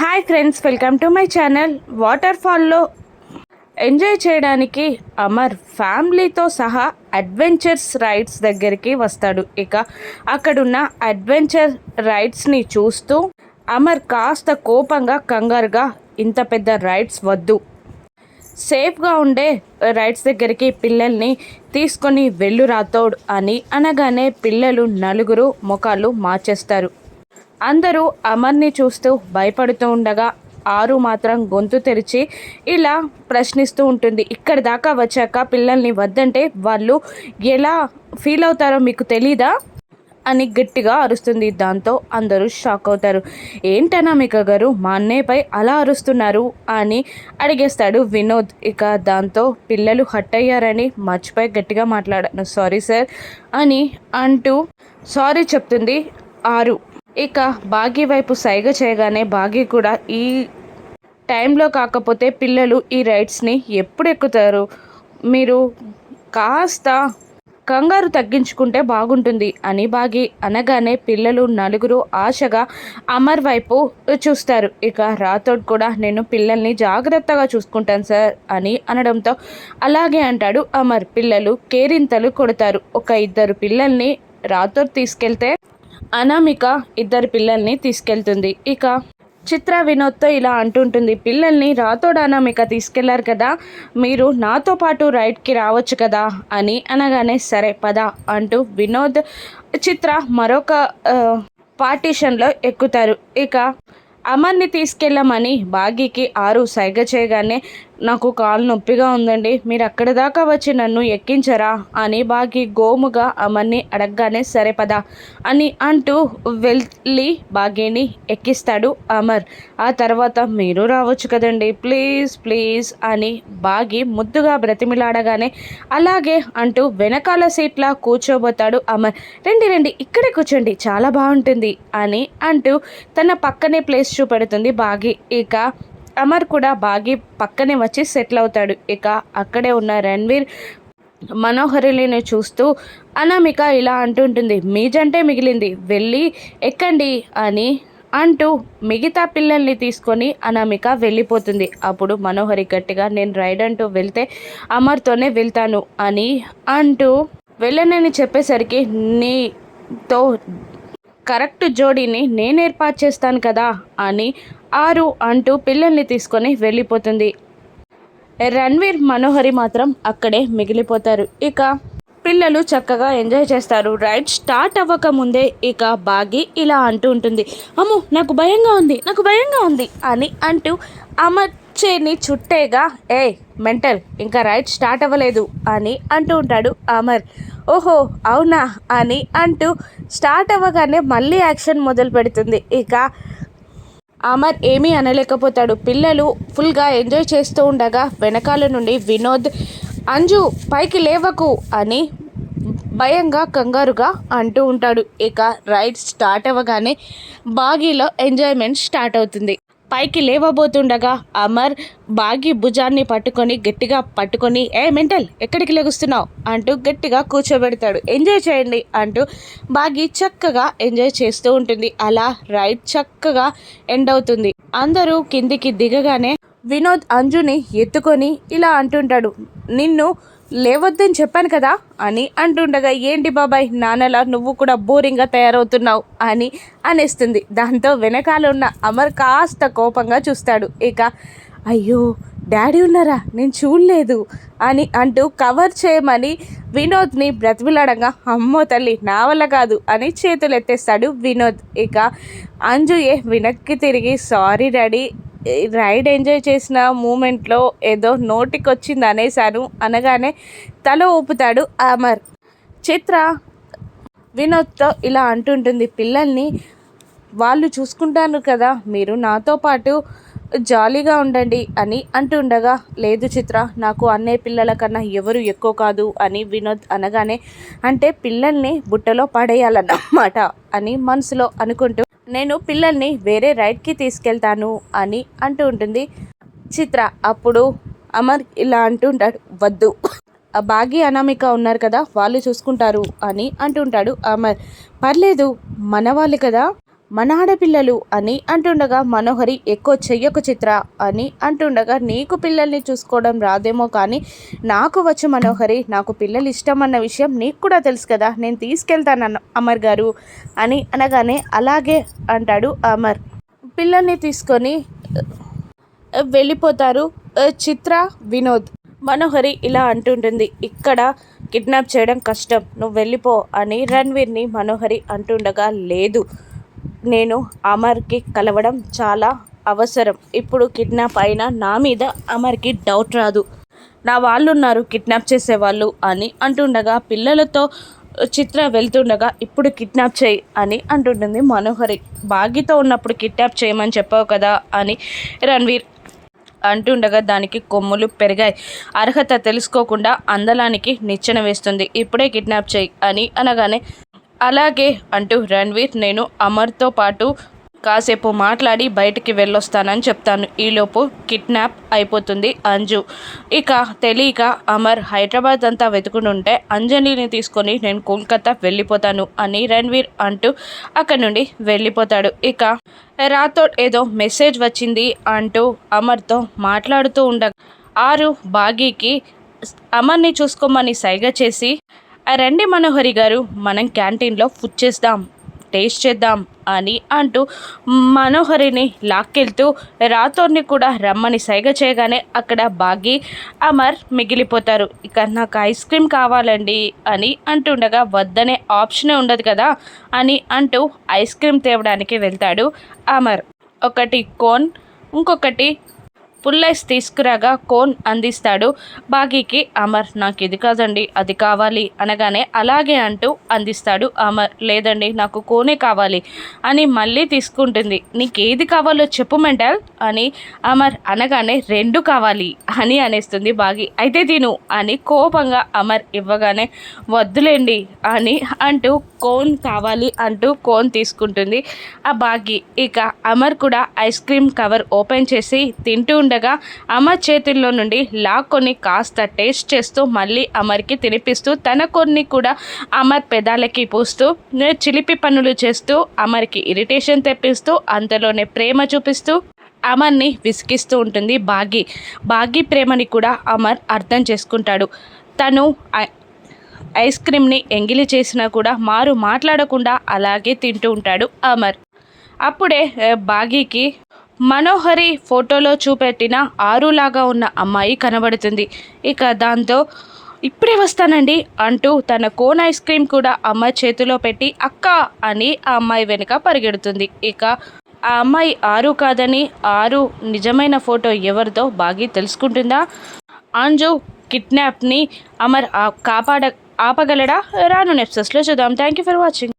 Hi friends welcome to my channel water ఫాల్లో enjoy చేయడానికి అమర్ ఫ్యామిలీతో సహా అడ్వెంచర్స్ రైడ్స్ దగ్గరికి వస్తాడు. ఇక అక్కడున్న అడ్వెంచర్ రైడ్స్ని చూస్తూ అమర్ కాస్త కోపంగా కంగారుగా ఇంత పెద్ద రైడ్స్ వద్దు. సేఫ్గా ఉండే రైడ్స్ దగ్గరికి పిల్లల్ని తీసుకొని వెళ్ళు రాతోడు అని అనగానే పిల్లలు నలుగురు ముఖాలు మార్చేస్తారు. అందరూ అమర్ని చూస్తూ భయపడుతూ ఉండగా ఆరు మాత్రం గొంతు తెరిచి ఇలా ప్రశ్నిస్తూ ఉంటుంది. ఇక్కడి దాకా వచ్చాక పిల్లల్ని వద్దంటే వాళ్ళు ఎలా ఫీల్ అవుతారో మీకు తెలీదా? అని గట్టిగా అరుస్తుంది దాంతో అందరూ షాక్ అవుతారు. ఏంటనామిక గారు మా అన్నయ్యపై అలా అరుస్తున్నారు? అని అడిగేస్తాడు వినోద్. ఇక దాంతో పిల్లలు హట్ అయ్యారని మర్చిపోయి గట్టిగా మాట్లాడాను. సారీ సార్ అని అంటూ సారీ చెప్తుంది ఆరు. ఇక బాగీ వైపు సైగ చేయగానే బాగీ కూడా ఈ టైంలో కాకపోతే పిల్లలు ఈ రైడ్స్ని ఎప్పుడు ఎక్కుతారు? మీరు కాస్త కంగారు తగ్గించుకుంటే బాగుంటుంది అని బాగి అనగానే పిల్లలు నలుగురు ఆశగా అమర్ వైపు చూస్తారు. ఇక రాతోడ్ కూడా నేను పిల్లల్ని జాగ్రత్తగా చూసుకుంటాను సార్ అని అనడంతో అలాగే అంటాడు అమర్. పిల్లలు కేరింతలు కొడతారు. ఒక ఇద్దరు పిల్లల్ని రాతోడ్ తీసుకెళ్తే అనామిక ఇద్దరు పిల్లల్ని తీసుకెళ్తుంది. ఇక చిత్ర వినోద్తో ఇలా అంటుంటుంది పిల్లల్ని రాతోడు అనామిక తీసుకెళ్ళారు కదా మీరు నాతో పాటు రైడ్కి రావచ్చు కదా అని అనగానే సరే పద అంటూ వినోద్ చిత్ర మరొక పార్టీషన్లో ఎక్కుతారు. ఇక అమర్ని తీసుకెళ్ళమని బాగీకి ఆరు సైగ చేయగానే నాకు కాలు నొప్పిగా ఉందండి. మీరు అక్కడి దాకా వచ్చి నన్ను ఎక్కించరా అని బాగి గోముగా అమర్ని అడగగానే సరే పద అని అంటూ వెళ్ళి బాగీని ఎక్కిస్తాడు అమర్. ఆ తర్వాత మీరు రావచ్చు కదండి. ప్లీజ్ ప్లీజ్ అని బాగి ముద్దుగా బ్రతిమిలాడగానే అలాగే అంటూ వెనకాల సీట్లా కూర్చోబోతాడు అమర్. రండి రండి ఇక్కడే కూర్చోండి. చాలా బాగుంటుంది అని అంటూ తన పక్కనే ప్లేస్ చూపెడుతుంది బాగి. ఇక అమర్ కూడా బాగి పక్కనే వచ్చి సెటిల్ అవుతాడు. ఇక అక్కడే ఉన్న రణ్వీర్ మనోహరిని చూస్తూ అనామిక ఇలా అంటుంటుంది మీ జంటే మిగిలింది వెళ్ళి ఎక్కండి అని అంటూ మిగతా పిల్లల్ని తీసుకొని అనామిక వెళ్ళిపోతుంది. అప్పుడు మనోహరి గట్టిగా నేను రైడ్ అంటూ వెళ్తే అమర్తోనే వెళ్తాను అని అంటూ వెళ్ళనని చెప్పేసరికి నీతో కరెక్ట్ జోడీని నేను ఏర్పాటు చేస్తాను కదా అని ఆరు అంటూ పిల్లల్ని తీసుకొని వెళ్ళిపోతుంది. రణ్వీర్ మనోహరి మాత్రం అక్కడే మిగిలిపోతారు. ఇక పిల్లలు చక్కగా ఎంజాయ్ చేస్తారు. రైడ్ స్టార్ట్ అవ్వక ముందే ఇక బాగి ఇలా అంటూ ఉంటుంది. అమ్ము నాకు భయంగా ఉంది నాకు భయంగా ఉంది అని అంటూ అమర్చేని చుట్టేగా ఏ మెంటల్ ఇంకా రైడ్ స్టార్ట్ అవ్వలేదు అని అంటూ ఉంటాడు అమర్. ఓహో అవునా అని అంటూ స్టార్ట్ అవ్వగానే మళ్ళీ యాక్షన్ మొదలు పెడుతుంది. ఇక అమర్ ఏమీ అనలేకపోతాడు. పిల్లలు ఫుల్గా ఎంజాయ్ చేస్తూ ఉండగా వెనకాల నుండి వినోద్ అంజు పైకి లేవకు అని భయంగా కంగారుగా అంటూ ఉంటాడు. ఇక రైడ్ స్టార్ట్ అవ్వగానే బాగీలో ఎంజాయ్మెంట్ స్టార్ట్ అవుతుంది. పైకి లేవబోతుండగా అమర్ బాగి భుజాన్ని పట్టుకొని గట్టిగా పట్టుకొని ఏ మెంటల్ ఎక్కడికి లెగుస్తున్నావు? అంటూ గట్టిగా కూర్చోబెడతాడు. ఎంజాయ్ చేయండి అంటూ బాగి చక్కగా ఎంజాయ్ చేస్తూ ఉంటుంది. అలా రైడ్ చక్కగా ఎండ్ అవుతుంది. అందరూ కిందికి దిగగానే వినోద్ అంజుని ఎత్తుకొని ఇలా అంటుంటాడు. నిన్ను లేవద్దని చెప్పాను కదా అని అంటుండగా ఏంటి బాబాయ్ నాన్నలా నువ్వు కూడా బోరింగ్గా తయారవుతున్నావు అని అనేస్తుంది. దాంతో వెనకాల ఉన్న అమర్ కాస్త కోపంగా చూస్తాడు. ఇక అయ్యో డాడీ ఉన్నారా? నేను చూడలేదు అని అంటూ కవర్ చేయమని వినోద్ని బ్రతిమిలాడంగా అమ్మో తల్లి నా వల్ల కాదు అని చేతులు ఎత్తేస్తాడు వినోద్. ఇక అంజుయే వెనక్కి తిరిగి సారీ డాడీ రైడ్ ఎంజాయ్ చేసిన మూమెంట్లో ఏదో నోటికి వచ్చింది అనేసాను అనగానే తల ఊపుతాడు అమర్. చిత్ర వినోద్తో ఇలా అంటుంటుంది పిల్లల్ని వాళ్ళు చూసుకుంటాను కదా మీరు నాతో పాటు జాలీగా ఉండండి అని అంటుండగా లేదు చిత్ర నాకు అన్నయ్య పిల్లల కన్నా ఎవరు ఎక్కువ కాదు అని వినోద్ అనగానే అంటే పిల్లల్ని బుట్టలో పడేయాలన్నమాట అని మనసులో అనుకుంటూ నేను పిల్లల్ని వేరే రైడ్కి తీసుకెళ్తాను అని అంటూ ఉంటుంది. చిత్ర అప్పుడు అమర్ ఇలా అంటుంటాడు వద్దు. ఆ బాగి అనామిక ఉన్నారు కదా వాళ్ళు చూసుకుంటారు అని అంటుంటాడు అమర్. పర్లేదు మన వాళ్ళు కదా. మన ఆడపిల్లలు అని అంటుండగా మనోహరి ఎక్కువ చెయ్యకు చిత్ర అని అంటుండగా నీకు పిల్లల్ని చూసుకోవడం రాదేమో కానీ నాకు వచ్చు మనోహరి నాకు పిల్లలు ఇష్టం అన్న విషయం నీకు కూడా తెలుసు కదా నేను తీసుకెళ్తాను అమర్ గారు అని అనగానే అలాగే అంటాడు అమర్. పిల్లల్ని తీసుకొని వెళ్ళిపోతారు చిత్ర వినోద్ మనోహరి ఇలా అంటుంటుంది. ఇక్కడ కిడ్నాప్ చేయడం కష్టం నువ్వు వెళ్ళిపో అని రణ్వీర్ని మనోహరి అంటుండగా లేదు నేను అమర్కి కలవడం చాలా అవసరం. ఇప్పుడు కిడ్నాప్ అయినా నా మీద అమర్కి డౌట్ రాదు. నా వాళ్ళు ఉన్నారు కిడ్నాప్ చేసేవాళ్ళు అని అంటుండగా పిల్లలతో చిత్ర వెళ్తుండగా ఇప్పుడు కిడ్నాప్ చేయి అని అంటుంటుంది మనోహరి. బాగితో ఉన్నప్పుడు కిడ్నాప్ చేయమని చెప్పావు కదా అని రణ్వీర్ అంటుండగా దానికి కొమ్ములు పెరిగాయి. అర్హత తెలుసుకోకుండా అందలానికి నిచ్చెన వేస్తుంది. ఇప్పుడే కిడ్నాప్ చేయి అని అనగానే అలాగే అంటూ రణ్వీర్ నేను అమర్తో పాటు కాసేపు మాట్లాడి బయటికి వెళ్ళొస్తానని చెప్తాను. ఈలోపు కిడ్నాప్ అయిపోతుంది అంజు. ఇక తెలియక అమర్ హైదరాబాద్ అంతా వెతుకునుంటే అంజలిని తీసుకొని నేను కోల్కతా వెళ్ళిపోతాను అని రణ్వీర్ అంటూ అక్కడి నుండి వెళ్ళిపోతాడు. ఇక రాథోడ్ ఏదో మెసేజ్ వచ్చింది అంటూ అమర్తో మాట్లాడుతూ ఉండగా ఆరు బాగీకి అమర్ని చూసుకోమని సైగ చేసి రండి మనోహరి గారు మనం క్యాంటీన్లో ఫుడ్ చేద్దాం టేస్ట్ చేద్దాం అని అంటూ మనోహరిని లాక్కెళ్తూ రాతోర్ని కూడా రమ్మని సైగ చేయగానే అక్కడ బాగి అమర్ మిగిలిపోతారు. ఇక నాకు ఐస్ క్రీమ్ కావాలండి అని అంటుండగా వద్దనే ఆప్షనే ఉండదు కదా అని అంటూ ఐస్ క్రీమ్ తేవడానికి వెళ్తాడు అమర్. ఒకటి కోన్ ఇంకొకటి ఫుల్ ఐస్ తీసుకురాగా కోన్ అందిస్తాడు. బాగీకి అమర్ నాకు ఇది కాదండి అది కావాలి అనగానే అలాగే అంటూ అందిస్తాడు. అమర్ లేదండి నాకు కోనే కావాలి అని మళ్ళీ తీసుకుంటుంది. నీకు ఏది కావాలో చెప్పు మెంటల్. అని అమర్ అనగానే రెండు కావాలి అని అనేస్తుంది బాగి. అయితే తిను అని కోపంగా అమర్ ఇవ్వగానే వద్దులేండి అని అంటూ కోన్ కావాలి అంటూ కోన్ తీసుకుంటుంది. ఆ బాగి ఇక అమర్ కూడా ఐస్ క్రీమ్ కవర్ ఓపెన్ చేసి తింటూ ఉండగా అమర్ చేతుల్లో నుండి లాక్కొని కాస్త టేస్ట్ చేస్తూ మళ్ళీ అమర్కి తినిపిస్తూ తన కొన్ని కూడా అమర్ పెదాలకి పూస్తూ చిలిపి పనులు చేస్తూ అమర్కి ఇరిటేషన్ తెప్పిస్తూ అంతలోనే ప్రేమ చూపిస్తూ అమర్ని విసిగిస్తూ ఉంటుంది. భాగి భాగి ప్రేమని కూడా అమర్ అర్థం చేసుకుంటాడు. తను ఐస్ క్రీమ్ని ఎంగిలి చేసినా కూడా మారు మాట్లాడకుండా అలాగే తింటూ ఉంటాడు అమర్. అప్పుడే బాగీకి మనోహరి ఫోటోలో చూపెట్టిన ఆరులాగా ఉన్న అమ్మాయి కనబడుతుంది. ఇక దాంతో ఇప్పుడే వస్తానండి అంటూ తన కోన్ ఐస్ క్రీమ్ కూడా అమ్మాయి చేతిలో పెట్టి అక్క అని ఆ అమ్మాయి వెనుక పరిగెడుతుంది. ఇక ఆ అమ్మాయి ఆరు కాదని ఆరు నిజమైన ఫోటో ఎవరితో బాగా తెలుసుకుంటుందా? అంజు కిడ్నాప్ని అమర్ కాపాడ ఆపగలడా? రాను నెప్సెస్లో చూద్దాం. Thank you for watching